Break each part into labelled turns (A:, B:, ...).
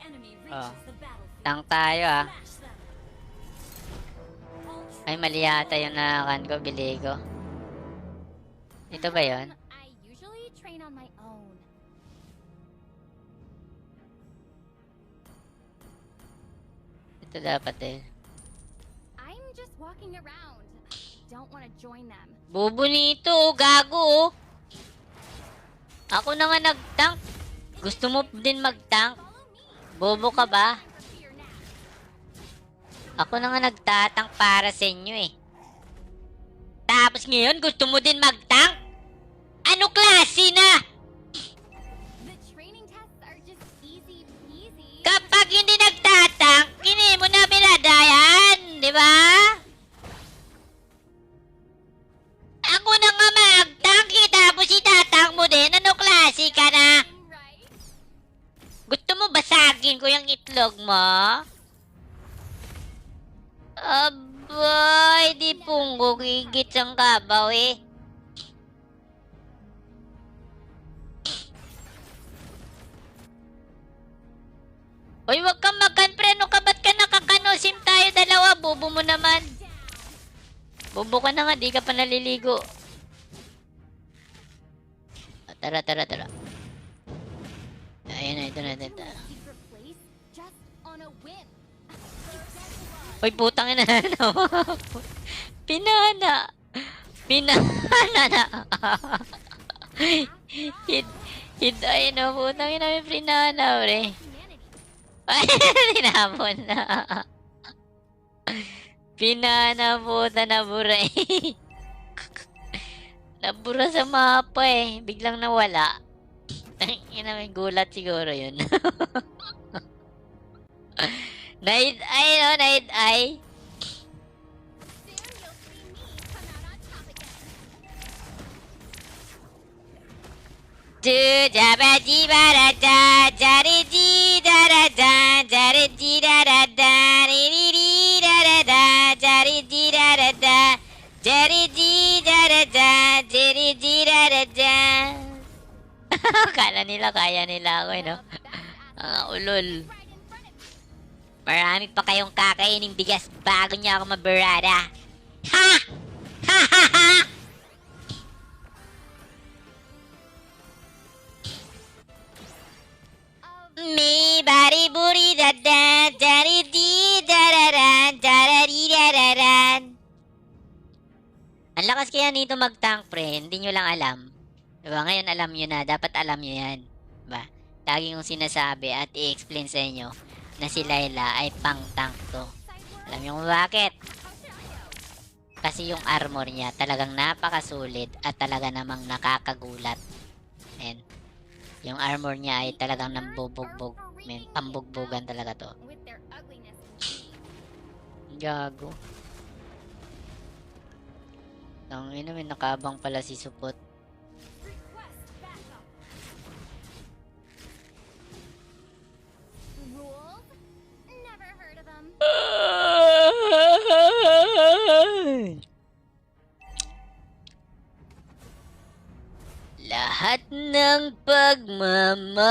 A: battlefield,
B: Tank tayo ah. Ay, mali yata yung nakakan ko, bili ko. Ito ba yun?
C: I usually train on my own.
B: Ito dapat eh.
C: I'm just walking around. Don't want to join them.
B: Bobo nito, oh, gago oh. Ako na nga nag-tank. Gusto mo din mag-tank? Bobo ka ba? Ako na nga nagtatank para sa inyo eh. Tapos ngayon, gusto mo din mag-tank? Ano klase na? Naliligo. Ah, Tara, tara, tara. Ayun na, ito na, ito na. Uy, putang ina na. Pinana. Pinana na. hid, hid, ay no, putang ina may pinana, bre. Ay, tinapon na. Pinana puta na buray. Nabura sa mapa eh. Biglang nawala. Ina may gulat siguro yun. night eye no, night eye. Jaba ji bara da jari ji da da da jari ji da da da ri ri ri Kala nila kaya nila ako eh, no? Mga ulol.
C: front of me.
B: Marami pa kayong kakaining bigas bago niya ako mabarada. Ha! Ha ha ha!
C: Of
B: Me bari buri da da dari di da da da da da di da da da. Ang lakas kaya nito mag-tank, pre. Hindi nyo lang alam. Diba? Ngayon alam nyo na. Dapat alam nyo yan. Diba? Lagi kong sinasabi at i-explain sa inyo na si Layla ay pang-tank to.
C: sidewalk.
B: Alam nyo kung bakit? Kasi yung armor niya talagang napakasulit at talaga namang nakakagulat. And yung armor niya ay talagang nambubugbog. Men, pambugbugan talaga to. Gago. Ang ina may nakabang pala si Supot. Lahat ng pagmamahal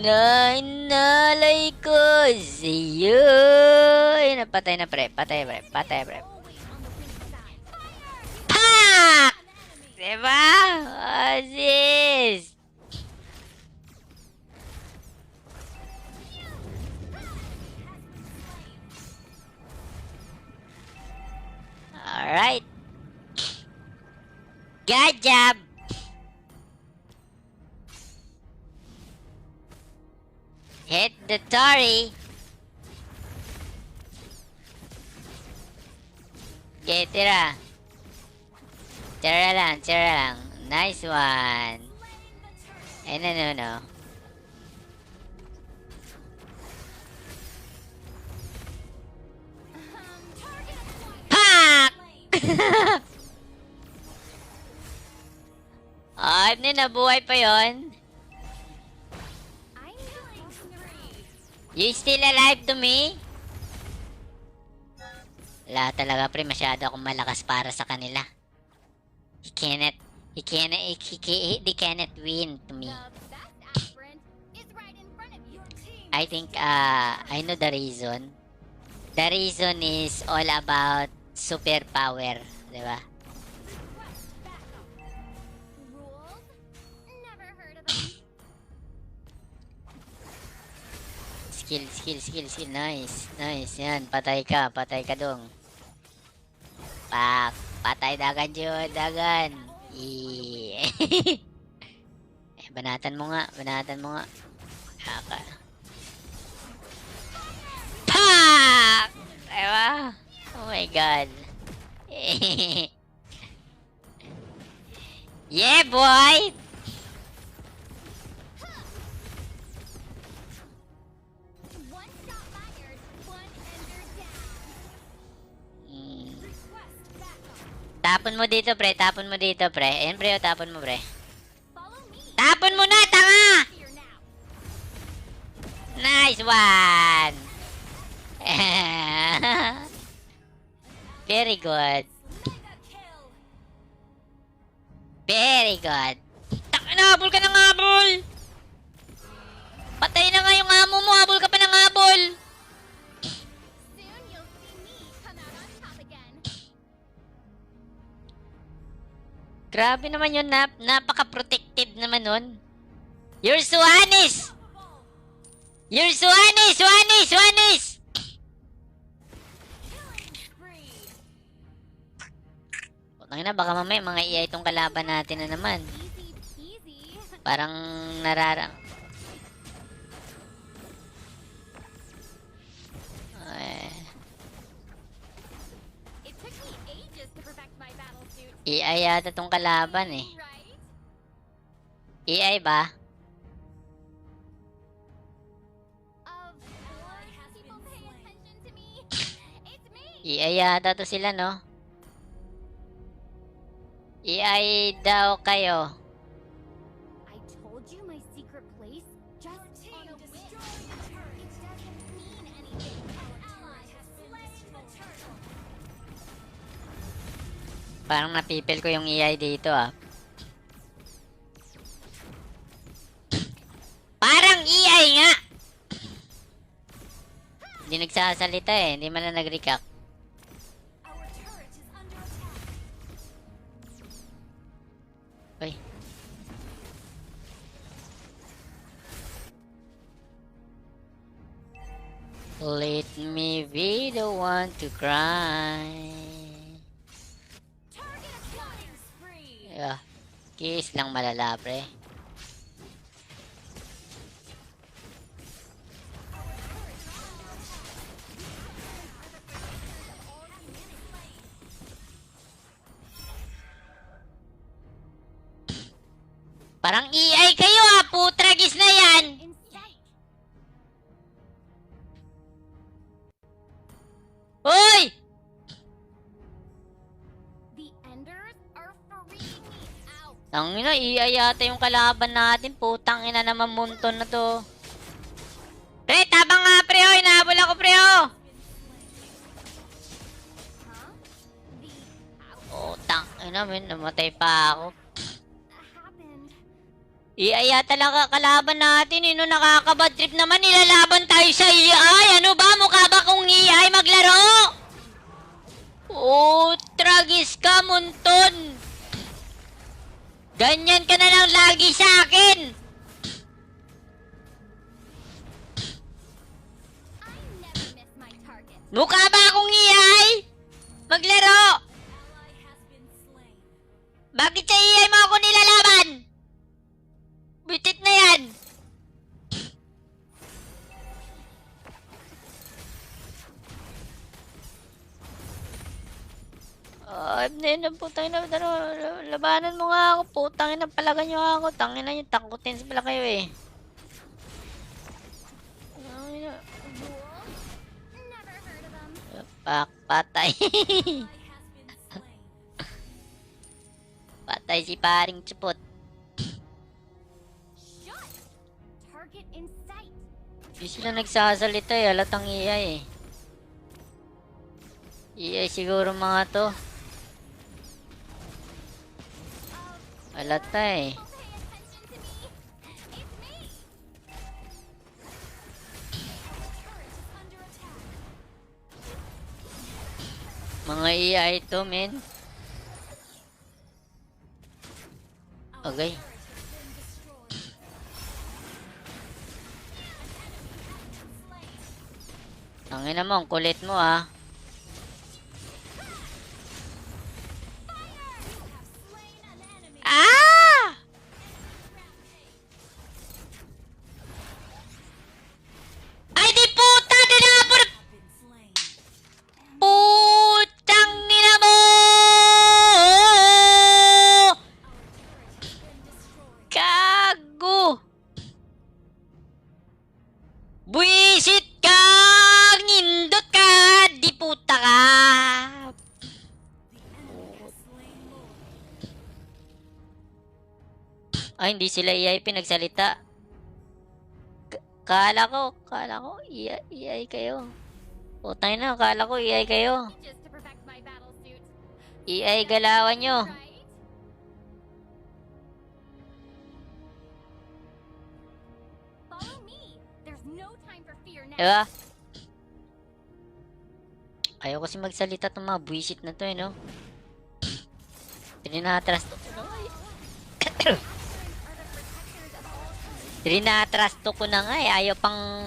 B: na inalay ko sa iyo. Ay, napatay na pre. Patay pre. Patay pre. Pak! Diba? Aziz! Alright. Good job! Hit the Tory! Okay, tira. Tira lang, tira lang. Nice one. Eh, no, no, no. Ah, oh, nabuhay pa yon. You still alive to me? Wala talaga pre, masyado akong malakas para sa kanila. He cannot, he cannot, he, he, he, they cannot win to me. I think uh, I know the reason. The reason is all about superpower, di ba? Skill, skill, skill, skill. Nice, nice. Yan, patay ka, patay ka dong. Pak, patay dagan yun, dagan. Yeah. eh, banatan mo nga, banatan mo nga. Kaka. Pak! Diba? Oh my god. yeah, boy! Tapon mo dito, pre. Tapon mo dito, pre. Ayan, pre. oh, Tapon mo, pre. Tapon mo na, tanga! Nice one! Very good. Very good. Tak, habol ka ng habol! Patay na nga yung amo mo. Habol ka pa ng habol. Grabe naman yun. Nap Napaka-protective naman nun. You're Suanis! You're Suanis! Suanis! Suanis! Putang na, baka mamaya mga iya itong kalaban natin na naman. Parang nararang... Eh, AI yata tong kalaban eh. AI ba? AI yata to sila no? AI daw kayo. Parang napipil ko yung AI dito ah. Parang AI nga! Hindi nagsasalita eh. Hindi man na
A: attack.
B: Uy. Let me be the one to cry. Lang malala, pre. Parang AI kayo ah! Putragis na yan! Tangina, AI yata yung kalaban natin. Putang ina naman munton na to. Pre, tabang nga pre, oh. Inahabol ako pre, oh. Oh, tang ina, men. Namatay pa ako.
C: happened.
B: AI yata lang kalaban natin. Eh, no, nakakabad trip naman. Nilalaban tayo sa AI. Ano ba? Mukha ba kung AI maglaro? Oh, tragis ka, munton. Ganyan ka na lang lagi sa akin. Mukha ba akong? Maglaro!
A: Has been slain.
B: Bakit sa AI mo ako nilalaban? Bitit na yan! Ay, oh, putang ina, ano, labanan mo nga ako, putang ina, palagan nyo ako, tangin na yung takutin pala kayo eh. Pak, patay. Patay si paring chupot.
C: Shut! Target in sight.
B: Di sila nagsasalita eh. Halatang AI eh. AI siguro mga to. Halata eh. Mga AI to, men. Okay. Ang ina mo, kulit mo ah. Hindi sila EI pinagsalita. K- Kala ko, kala ko, EI, kayo. Putang na, kala ko EI kayo.
C: To.
B: EI galawan nyo. Diba? Ayaw kasi magsalita itong mga buwisit na to eh, no? Trinatras to.
C: Protectors of all time.
B: Trinatras to ko na nga eh. Ayaw pang...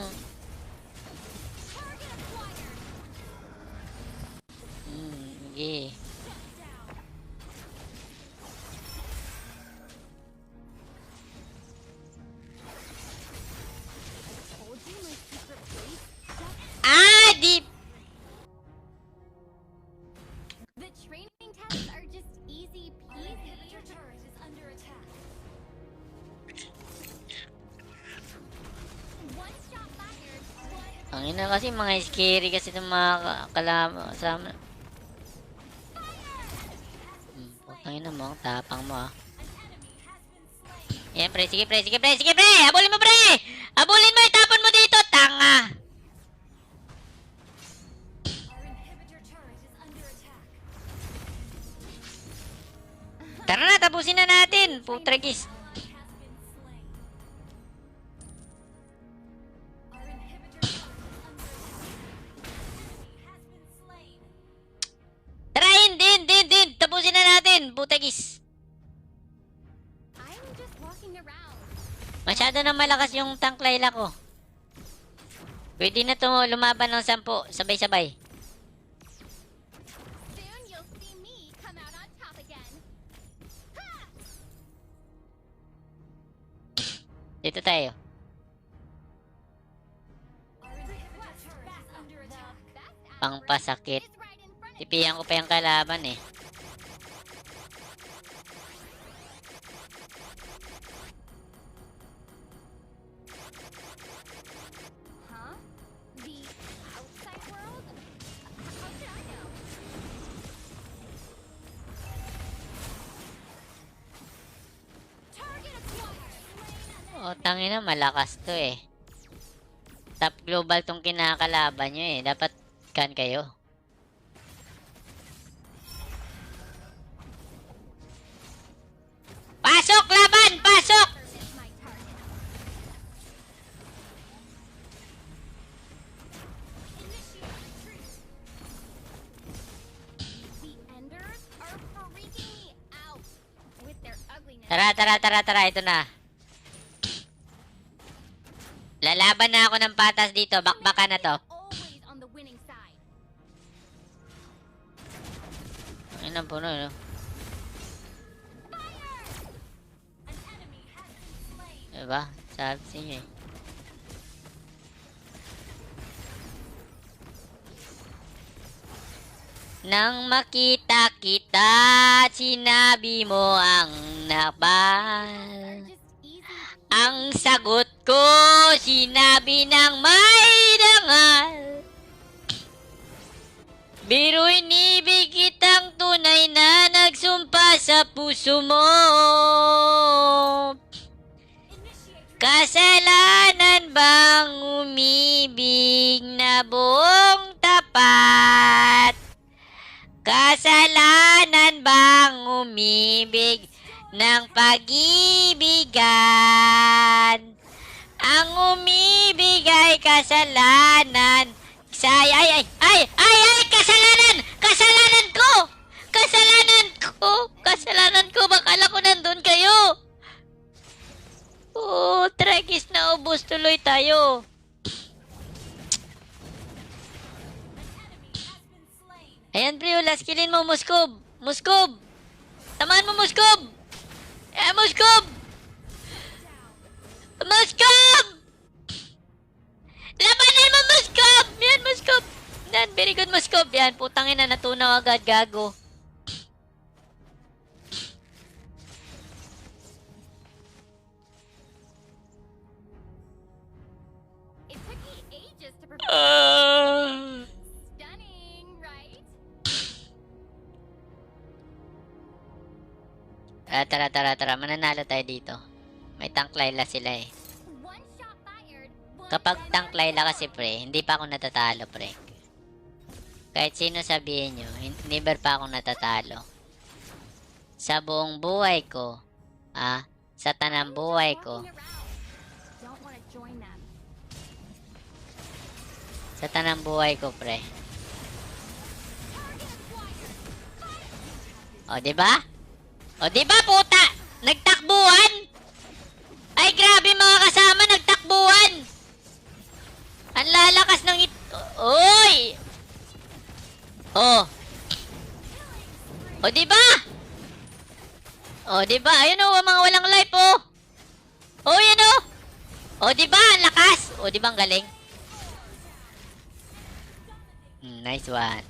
B: Hmm, okay. Kasi mga scary kasi itong mga ka- kalama kasama. Hmm, putang ina mo, ang tapang mo ah. Yan pre, sige pre, sige pre, sige pre! Habulin mo pre! Habulin mo, itapon mo dito, tanga! Tara na, tapusin na natin, putragis. Malakas yung tank Layla ko. Pwede na to lumaban ng sampu, sabay-sabay. Dito tayo. Pangpasakit. Tipiyan ko pa yung kalaban eh. Tangina, malakas to eh. Top global tong kinakalaban nyo eh. Dapat kan kayo. Pasok, laban! Pasok! Tara, tara, tara, tara. Ito na. Lalaban na ako ng patas dito. Bakbaka na to. Ayun ang puno, no? Diba? Sabi sa inyo eh. Nang makita kita, sinabi mo ang nabal. Ang sagot ko, sinabi ng may dangal. Biro inibig kitang tunay na nagsumpa sa puso mo. Kasalanan bang umibig na buong tapat? Kasalanan bang umibig ng pag-ibigan? Ang umibig ay kasalanan. Say, ay, ay, ay, ay, ay, kasalanan! Kasalanan Oh, kasalanan ko. Bakala ko nandun kayo. Oh, Trekis na ubos tuloy tayo. Ayan, pre, last killin mo, Muskob. Muskob! Tamaan mo, Muskob! Eh! Muskob! Yan, putangin na natunaw agad, gago.
C: Me ages to prepare.
B: Ah.
C: Stunning, right?
B: Ah, tara, tara, tara. Mananalo tayo dito. May tank Layla sila eh. Kapag tank Layla kasi pre, hindi pa ako natatalo pre. Kahit sino sabihin nyo, never pa ako natatalo. Sa buong buhay ko, ah, sa tanang buhay ko, sa tanang buhay ko pre. O, di ba? O, di ba puta? Nagtakbuhan? Ay, grabe mga kasama, nagtakbuhan! Ang lalakas ng it... Uy! Oh. O, di ba? O, di ba? Ayun o, mga walang life oh. O, yun o. O, di ba? Ang lakas. O, di ba ang galing? Mm, nice one.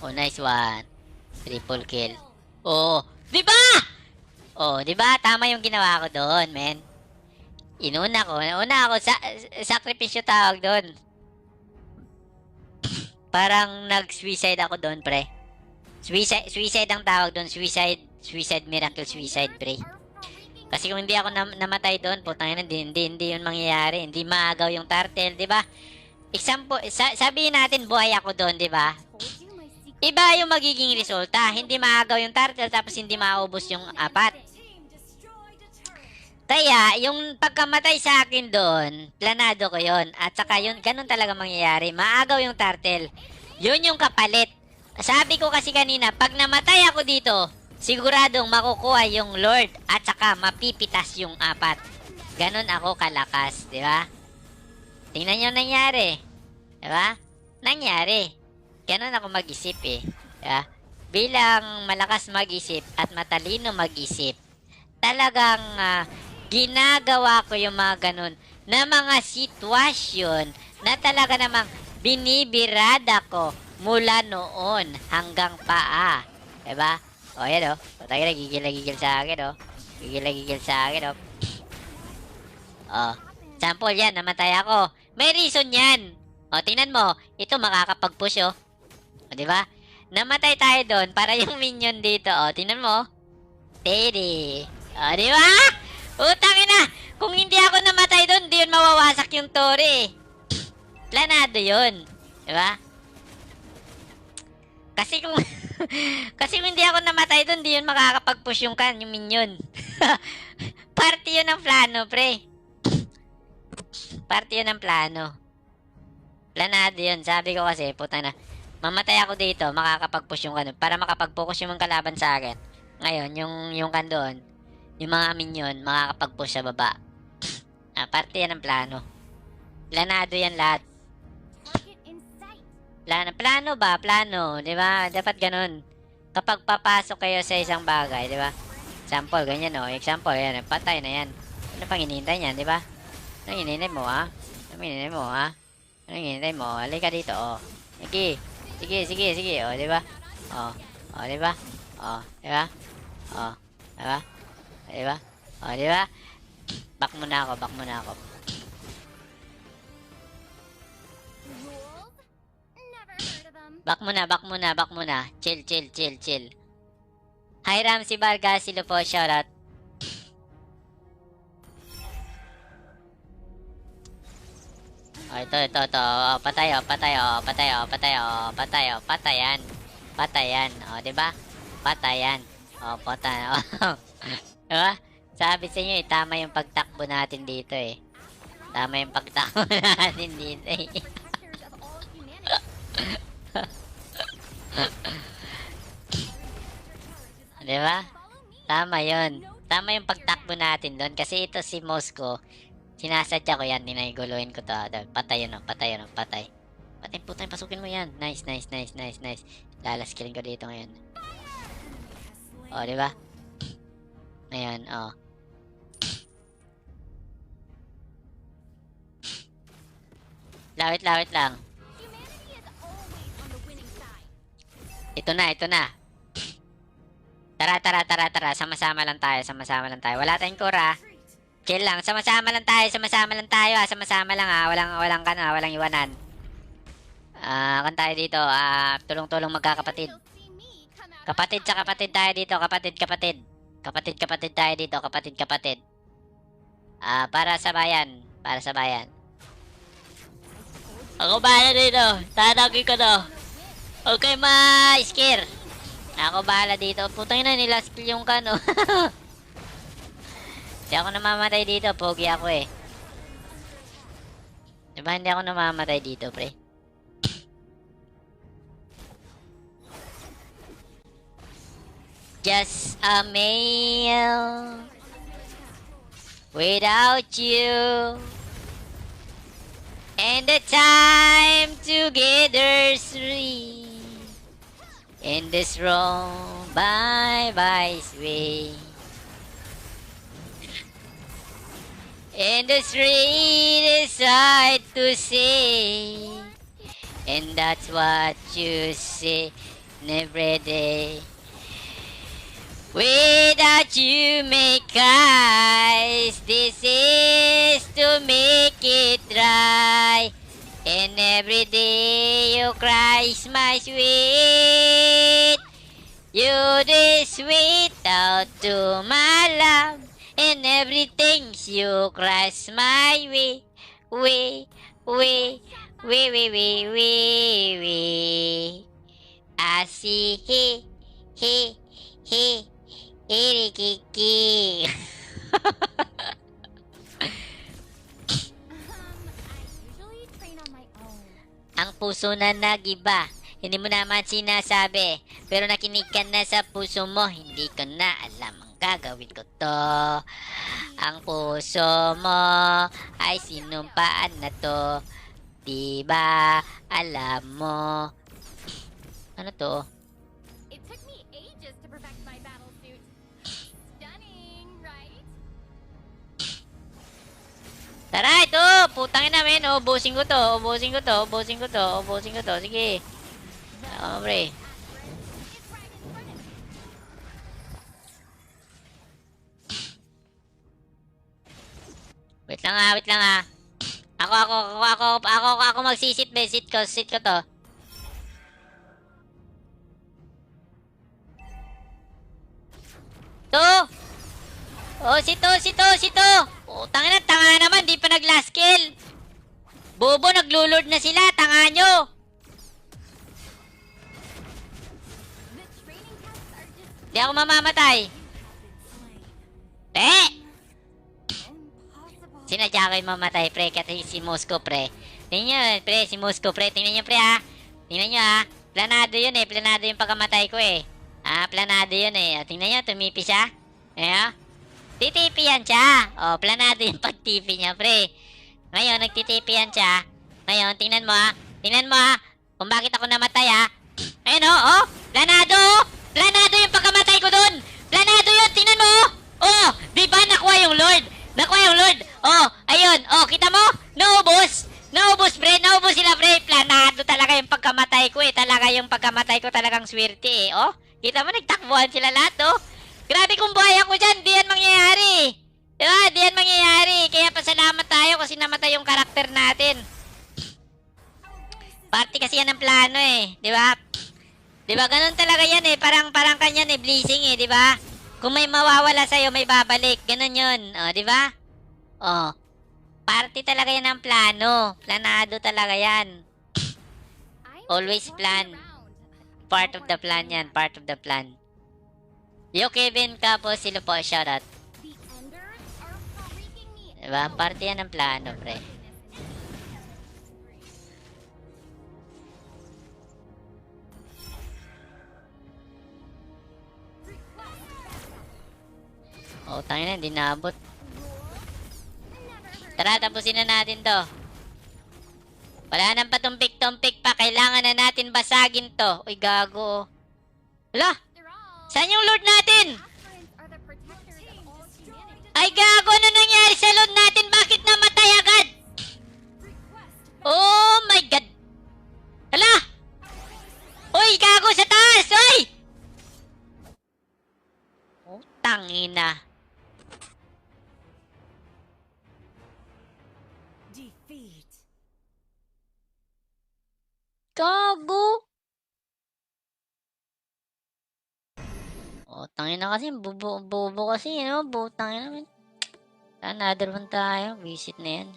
B: Oh, nice one. Triple kill. Oh, di ba? Oh, di ba? Tama yung ginawa ko doon, men. Inuna ko. Una ako, sa sakripisyo tawag doon. Parang nag-suicide ako doon, pre. Suicide, suicide ang tawag doon. Suicide, suicide miracle, suicide, pre. Kasi kung hindi ako nam- namatay doon, putang ina, hindi, hindi, hindi yun mangyayari. Hindi maagaw yung turtle, di ba? Example, sa- sabihin natin buhay ako doon, di ba? Iba yung magiging resulta. Hindi maagaw yung turtle tapos hindi maubos yung apat. Kaya, yung pagkamatay sa akin doon, planado ko yon At saka yun, ganun talaga mangyayari. Maagaw yung turtle. Yun yung kapalit. Sabi ko kasi kanina, pag namatay ako dito, siguradong makukuha yung Lord at saka mapipitas yung apat. Ganun ako kalakas, di ba? Tingnan nyo nangyari. Di ba? Nangyari. Ganun ako mag-isip eh. Di ba? Bilang malakas mag-isip at matalino mag-isip, talagang ah, ginagawa ko yung mga ganun na mga sitwasyon na talaga namang binibirada ko mula noon hanggang paa. Diba? O, yan o. O, tayo na, gigil na gigil sa akin o. Gigil na gigil sa akin o. O, sample yan, namatay ako. May reason yan. O, tingnan mo. Ito, makakapag-push o. O, diba? Namatay tayo doon para yung minion dito. O, tingnan mo. Teddy. O, di ba? Utang ina. Kung hindi ako namatay doon, di yun mawawasak yung tore. Planado yun. Di ba? Kasi kung kasi kung hindi ako namatay doon, di yun makakapag-push yung kan, yung minion. Party yun ng plano, pre. Party yun ng plano. Planado yun. Sabi ko kasi, puta na, mamatay ako dito, makakapag-push yung kanon. Para makapag-focus yung mga kalaban sa akin. Ngayon, yung, yung kan doon, yung mga minion, makakapag-push sa baba. ah, parte yan ng plano. Planado yan lahat. Plano, plano ba? Plano, di ba? Dapat ganun. Kapag papasok kayo sa isang bagay, di ba? Example, ganyan o. Example, yan. Patay na yan. Ano pang hinihintay niyan, di ba? Ano hinihintay mo, ha? Ano hinihintay mo, ha? Ano hinihintay mo? Halika dito, o. Sige. Sige, sige, sige, o, di ba? O, o, di ba? O, di ba? O, di ba? O, di ba? O, di ba? Back muna ako, back muna ako. Back muna, back muna, back muna. Chill, chill, chill, chill. Hi Ramsey Vargas, silo po, shoutout. Oh, ito, ito, ito. Oh, patay, oh, patay, oh, patay, oh, patay, oh, patay, oh, patayan. Patayan, oh, di ba? Patayan. Oh, patay, oh. Diba? Sabi sa inyo, eh, tama yung pagtakbo natin dito, eh. Tama yung pagtakbo natin dito, eh.
C: Masters of all humanity.
B: Di ba?
C: Follow me.
B: Tama yun. Tama yung pagtakbo natin doon. Kasi ito si Moscow. Sinasadya ko yan. Dinaguluhin ko to. ah. Patay yun. oh. Patay yun. oh. Patay. Patay. Putay. Pasukin mo yan. Nice, nice, nice, nice, nice. Lalaskilling ko dito ngayon. O, di Ngayon, oh. Lawit, lawit lang. Ito na, ito na. Tara, tara, tara, tara. Sama-sama lang tayo, sama-sama lang tayo. Wala tayong kura. Chill lang. Sama-sama lang tayo, sama-sama lang tayo. ah. Sama-sama lang ah. Walang, walang kan ah. Walang iwanan. Ah, kan tayo dito. Ah, tulong-tulong magkakapatid. Kapatid sa kapatid tayo dito. Kapatid, kapatid. Kapatid, kapatid tayo dito. Kapatid, kapatid. Ah, para sa bayan. Para sa bayan. Ako bahala dito. Tanagin ko to. Okay, ma scare. Ako bahala dito. Putang na nila skill yung kano. Hindi ako namamatay dito. Pogi ako eh. Diba hindi ako namamatay dito, pre? Just a male without you. And the time together three in this wrong bye bye way. And the three decide to say, and that's what you say every day. Without you make eyes, this is to make it dry. And every day you cry, my sweet. You the sweet out to my love. And everything you cross my way, way, way, way, way, way, way, way. I see he, he, he, Irikiki. Ang puso na nagiba. Hindi mo naman sinasabi. Pero nakinig ka na sa puso mo. Hindi ko na alam ang gagawin ko to. Ang puso mo ay sinumpaan na to. Diba alam mo? Ano to? Tara, ito! Putang ina, men. Ubusin ko to. Ubusin ko to. Ubusin ko to. Ubusin ko to. Sige. Tama, pre. Wait lang ah, wait lang ah. Ako, ako, ako, ako, ako, ako, ako magsisit, be. Sit ko, sit ko to. To! Oh, sito, sito, sito! Oh, tanga na, tanga naman, di pa nag last kill. Bobo, naglulord na sila, tanga nyo. Di ako mamamatay.
C: Impossible.
B: Sinadya ko yung mamatay, pre, kasi si Moscow, pre. Tingnan nyo, pre, si Moscow, pre. Tingnan nyo, pre, ha. Tingnan nyo, ha. Planado yun, eh. Planado yung pagkamatay ko, eh. Ah, planado yun, eh. Tingnan nyo, tumipi siya. Eh, ha. Titipi yan siya. Oh, planado yung pagtipi niya, pre. Ngayon, nagtitipi yan siya. Ngayon, tingnan mo, ha. Tingnan mo, ha. Kung bakit ako namatay, ha. Ayun, oh, oh. Planado, oh. Planado yung pagkamatay ko dun. Planado yun, tingnan mo, oh. Oh, di ba nakuha yung Lord? Nakuha yung Lord. Oh, ayun. Oh, kita mo? Naubos. Naubos, pre. Naubos sila, pre. Planado talaga yung pagkamatay ko, eh. Talaga yung pagkamatay ko talagang swerte, eh. Oh, kita mo, nagtakbuhan sila lahat, oh. Grabe kung buhay ako dyan. Di yan mangyayari. Diba? Di yan mangyayari. Kaya pasalamat tayo kasi namatay yung karakter natin. Party kasi yan ng plano, eh. Di ba? Di ba? Ganun talaga yan, eh. Parang, parang kanyan, eh. Blessing, eh. Di ba? Kung may mawawala sa'yo, may babalik. Ganun yun. O, di ba? O. Party talaga yan ng plano. Planado talaga yan. Always plan. Part of the plan yan. Part of the plan. Yo, Kevin Capo, sila po, shoutout. Diba? Party yan ng plano, pre. Oh, tangina, hindi naabot. Tara, tapusin na natin to. Wala nang patumpik-tumpik pa. Kailangan na natin basagin to. Uy, gago. Wala,
C: all,
B: saan yung lord natin? Ay, gago, ano nangyari sa lord natin? Bakit namatay agad? Oh my god! Hala! Uy, gago sa taas! Uy! Oh, tangina.
A: Defeat.
B: Gago! Oh, tangina kasi, bubo, bobo kasi, you know, butang ina. Another one tayo, visit na yan.